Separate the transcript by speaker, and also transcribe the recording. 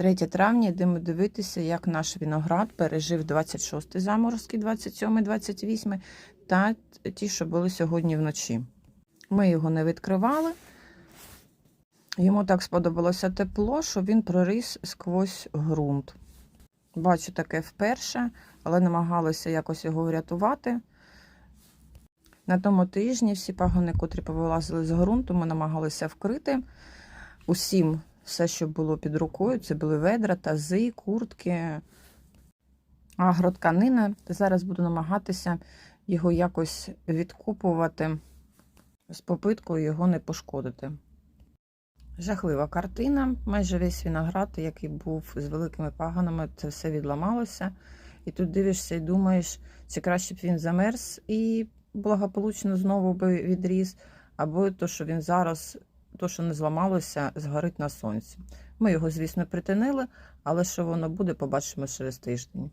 Speaker 1: 3 травня йдемо дивитися, як наш виноград пережив 26 заморозки, 27, 28 та ті, що були сьогодні вночі. Ми його не відкривали. Йому так сподобалося тепло, що він проріс сквозь ґрунт. Бачу таке вперше, але намагалися якось його врятувати. На тому тижні всі пагони, котрі повилазили з ґрунту, ми намагалися вкрити усім все, що було під рукою. Це були ведра, тази, куртки, агротканина. Зараз буду намагатися його якось відкупувати з попиткою його не пошкодити. Жахлива картина. Майже весь виноград, який був з великими паганами, це все відламалося. І тут дивишся і думаєш, чи краще б він замерз і благополучно знову би відріс, або то, що він зараз, то, що не зламалося, згорить на сонці. Ми його, звісно, притинили, але що воно буде, побачимо через тиждень.